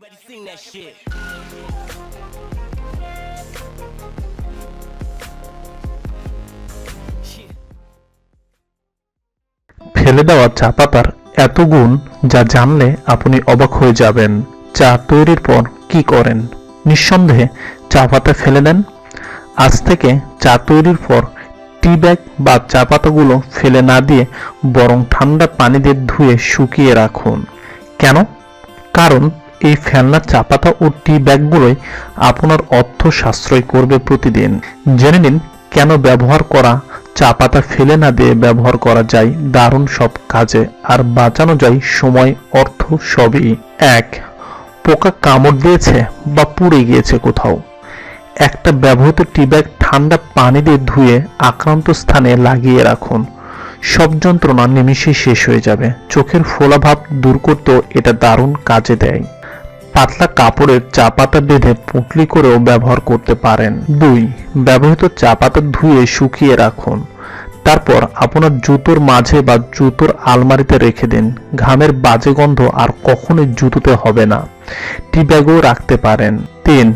Everybody sing that shit. Shit. ফেলে দেওয়া চা পাতার এত গুণ যা জানলে আপনি অবাক হয়ে যাবেন। চা তৈরির পর কি করেন? নিঃসন্দেহে চা পাতা ফেলে দেন। আজ থেকে চা তৈরির পর টি ব্যাগ বা চা পাতাগুলো ফেলে না দিয়ে বরং ঠান্ডা পানি দিয়ে ধুয়ে শুকিয়ে রাখুন। কেন? কারণ এই ফেলনা চা পাতা ও টি ব্যাগগুলোই আপনার অর্থ সাশ্রয় করবে প্রতিদিন। জেনে নিন কেন ব্যবহার করা চা পাতা ফেলে না দিয়ে ব্যবহার করা যায়। দারুণ সব কাজে আর বাঁচানো যায় সময়, অর্থ সবই। এক, পোকা কামড় দিয়েছে বা পুড়ে গিয়েছে কোথাও। একটা ব্যবহৃত টি ব্যাগ ঠান্ডা পানি দিয়ে ধুয়ে আক্রান্ত স্থানে লাগিয়ে রাখুন। সব যন্ত্রণা নিমিষেই শেষ হয়ে যাবে। চোখের ফোলাভাব দূর করতেও এটা দারুণ কাজে দেয়। পাতলা কাপড়ের চা পাতা বেঁধে পুঁটলি করেও ব্যবহার করতে পারেন। দুই, ব্যবহৃত চা পাতা ধুয়ে শুকিয়ে রাখুন। তারপর আপনার জুতোর মাঝে বা জুতোর আলমারিতে রেখে দিন। ঘামের বাজে গন্ধ আর কখনোই জুতোতে হবে না। টি ব্যাগও রাখতে পারেন। তিন,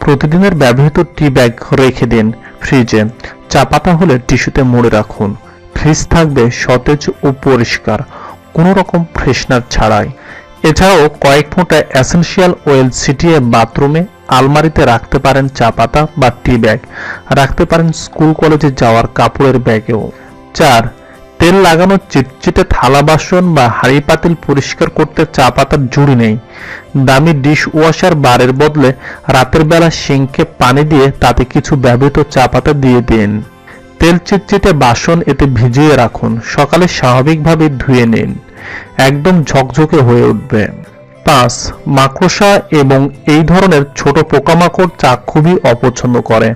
প্রতিদিনের ব্যবহৃত টি ব্যাগ রেখে দিন ফ্রিজে। চা পাতা হলে টিস্যুতে মুড়ে রাখুন। ফ্রিজ থাকবে সতেজ ও পরিষ্কার। কোনো রকম ফ্রেশনার ছাড়াই। এছাড়াও কয়েক ফোঁটা এসেনশিয়াল অয়েল ছিটিয়ে বাথরুমে আলমারিতে রাখতে পারেন চা পাতা বা টি ব্যাগ। রাখতে পারেন স্কুল কলেজে যাওয়ার কাপড়ের ব্যাগেও। চার, তেল লাগানো চিটচিটে থালা বাসন বা হাঁড়ি পাতিল পরিষ্কার করতে চা পাতার জুড়ি নেই। দামি ডিশ ওয়াশার বারের বদলে রাতের বেলা সিঙ্কে পানি দিয়ে তাতে কিছু ব্যবহৃত চা পাতা দিয়ে দিন। তেল চিটচিটে বাসন এতে ভিজিয়ে রাখুন। সকালে স্বাভাবিকভাবে ধুয়ে নিন। একদম ঝকঝকে হয়ে উঠবে। পাঁচ মাকড়সা এবং এই ধরনের ছোট পোকামাকড় চা খুবই অপছন্দ করে।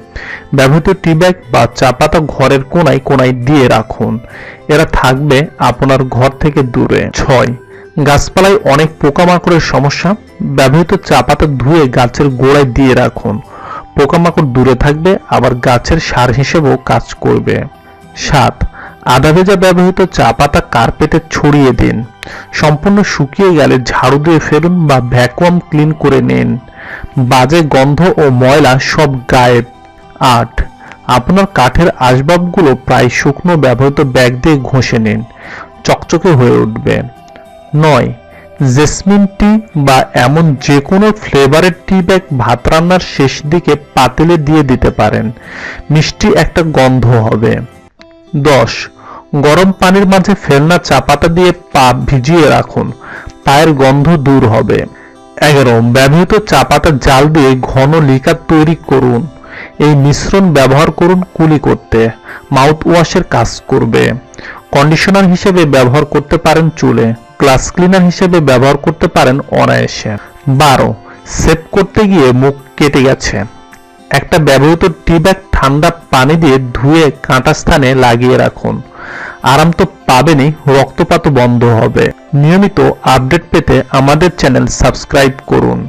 ব্যবহৃত টি ব্যাগ বা চা পাতা ঘরের কোনায় কোনায় দিয়ে রাখুন। এরা থাকবে আপনার ঘর থেকে দূরে। ছয়, গাছপালায় অনেক পোকামাকড়ের সমস্যা। ব্যবহৃত চা পাতা ধুয়ে গাছের গোড়ায় দিয়ে রাখুন। পোকামাকড় দূরে থাকবে, আবার গাছের সার হিসেবেও কাজ করবে। সাত আদা ভেজা ব্যবহৃত চা পাতা কার্পেটে ছড়িয়ে দিন। সম্পূর্ণ শুকিয়ে গেলে ঝাড়ু দিয়ে ফেলুন বা ভ্যাকুয়াম ক্লিন করে নিন। বাজে গন্ধ ও ময়লা সব গায়েব। আট, আপনার কাঠের আসবাবগুলো প্রায় শুকনো ব্যবহৃত ব্যাগ দিয়ে ঘষে নিন। চকচকে হয়ে উঠবে। নয়, জেসমিন টি বা এমন যে কোনো ফ্লেভারের টি ব্যাগ ভাত রান্নার শেষ দিকে পাতিলে দিয়ে দিতে পারেন। মিষ্টি একটা গন্ধ হবে। দশ। গরম পানির মাঝে ফেলনা চা পাতা দিয়ে পা ভিজিয়ে রাখুন। পায়ের গন্ধ দূর হবে। এগারো। ব্যবহৃত চা পাতা জাল দিয়ে ঘন লিকার তৈরি করুন। এই মিশ্রণ ব্যবহার করুন কুলি করতে। মাউথ ওয়াশের কাজ করবে। কন্ডিশনার হিসেবে ব্যবহার করতে পারেন চুলে। গ্লাস ক্লিনার হিসেবে ব্যবহার করতে পারেন অনায়াসে। বারো। সেভ করতে গিয়ে মুখ কেটে গেছে। একটা ব্যবহৃত টি ব্যাগ ঠান্ডা পানি দিয়ে ধুয়ে কাঁটা স্থানে লাগিয়ে রাখুন। আরাম তো পাবেনই, রক্তপাতও বন্ধ হবে। নিয়মিত আপডেট পেতে আমাদের চ্যানেল সাবস্ক্রাইব করুন।